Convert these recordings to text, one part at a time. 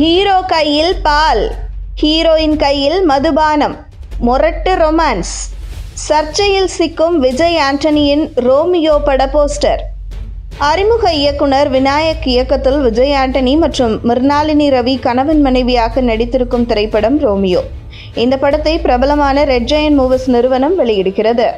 Hero கையில் பால் heroine கையில் மதுபானம் மொரட்டு ரொமான்ஸ். சர்ச்சையில் சிக்கும் விஜய் ஆண்டனியின் ரோமியோ பட போஸ்டர். அறிமுக இயக்குனர் விநாயக் இயக்கத்தில் விஜய் ஆண்டனி மற்றும் மிர்னாலினி ரவி கணவன் மனைவியாக நடித்திருக்கும் திரைப்படம் ரோமியோ. இந்த படத்தை பிரபலமான ரெட் ஜெயன் மூவிஸ் நிறுவனம் வெளியிடுகிறது.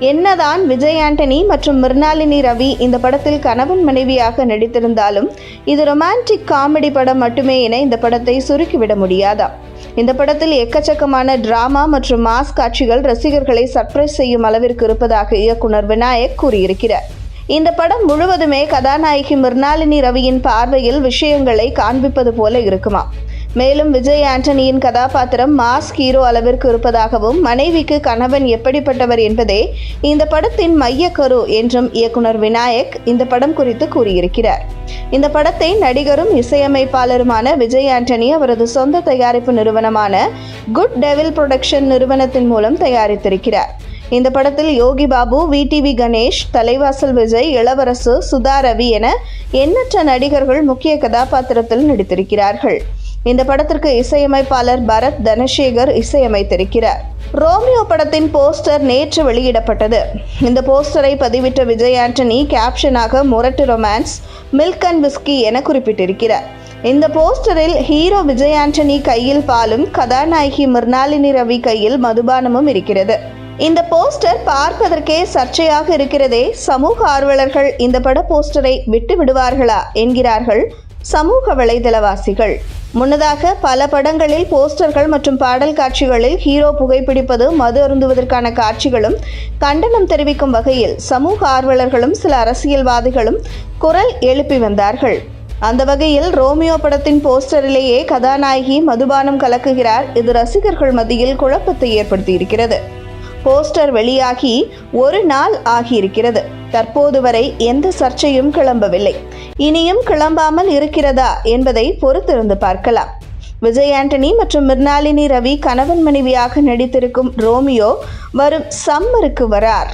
என்னதான் விஜய் ஆண்டனி மற்றும் மிர்னாலினி ரவி இந்த படத்தில் கணவன் மனைவியாக நடித்திருந்தாலும் இது ரொமான்டிக் காமெடி படம் மட்டுமே என இந்த படத்தை சுருக்கிவிட முடியாதா? இந்த படத்தில் எக்கச்சக்கமான டிராமா மற்றும் மாஸ் காட்சிகள் ரசிகர்களை சர்ப்ரைஸ் செய்யும் அளவிற்கு இருப்பதாக இயக்குனர் விநாயக் கூறியிருக்கிறார். இந்த படம் முழுவதுமே கதாநாயகி மிர்னாலினி ரவியின் பார்வையில் விஷயங்களை காண்பிப்பது போல இருக்குமா? மேலும் விஜய் ஆண்டனியின் கதாபாத்திரம் மாஸ் ஹீரோ அளவிற்கு இருப்பதாகவும் மனைவிக்கு கணவன் எப்படிப்பட்டவர் என்பதே இந்த படத்தின் மையக்கரு என்றும் இயக்குனர் விநாயக் இந்த படம் குறித்து கூறியிருக்கிறார். இந்த படத்தை நடிகரும் இசையமைப்பாளருமான விஜய் ஆண்டனி அவரது சொந்த தயாரிப்பு நிறுவனமான குட் டெவில் புரொடக்ஷன் நிறுவனத்தின் மூலம் தயாரித்திருக்கிறார். இந்த படத்தில் யோகி பாபு விடிவி கணேஷ் தலைவாசல் விஜய் இளவரசு சுதா ரவி என எண்ணற்ற நடிகர்கள் முக்கிய கதாபாத்திரத்தில் நடித்திருக்கிறார்கள். இந்த படத்திற்கு இசையமைப்பாளர் பரத் தனசேகர் இசையமைத்திருக்கிறார். ரோமியோ படத்தின் போஸ்டர் நேற்று வெளியிடப்பட்டது. இந்த போஸ்டரை பதிவிட்ட விஜய் ஆண்டனி கேப்ஷனாக முரட்டு ரொமான்ஸ் மில்க் அண்ட் விஸ்கி என குறிப்பிட்டிருக்கிறார். இந்த போஸ்டரில் ஹீரோ விஜய் ஆண்டனி கையில் பாலும் கதாநாயகி மிர்னாலினி ரவி கையில் மதுபானமும் இருக்கிறது. இந்த போஸ்டர் பார்ப்பதற்கே சர்ச்சையாக இருக்கிறதே சமூக ஆர்வலர்கள் இந்த பட போஸ்டரை விட்டு விடுவார்களா என்கிறார்கள் சமூக வலைதளவாசிகள். முன்னதாக பல படங்களில் போஸ்டர்கள் மற்றும் பாடல் காட்சிகளில் ஹீரோ புகைப்பிடிப்பது மது அருந்துவதற்கான காட்சிகளும் கண்டனம் தெரிவிக்கும் வகையில் சமூக ஆர்வலர்களும் சில அரசியல்வாதிகளும் குரல் எழுப்பி வந்தார்கள். அந்த வகையில் ரோமியோ படத்தின் போஸ்டரிலேயே கதாநாயகி மதுபானம் கலக்குகிறார். இது ரசிகர்கள் மத்தியில் குழப்பத்தை ஏற்படுத்தியிருக்கிறது. போஸ்டர் வெளியாகி ஒரு நாள் ஆகியிருக்கிறது. தற்போது வரை எந்த சர்ச்சையும் கிளம்பவில்லை. இனியும் கிளம்பாமல் இருக்கிறதா என்பதை பொறுத்திருந்து பார்க்கலாம். விஜய் ஆண்டனி மற்றும் மிர்னாலினி ரவி கணவன் மனைவியாக நடித்திருக்கும் ரோமியோ வரும் சம்மருக்கு வரார்.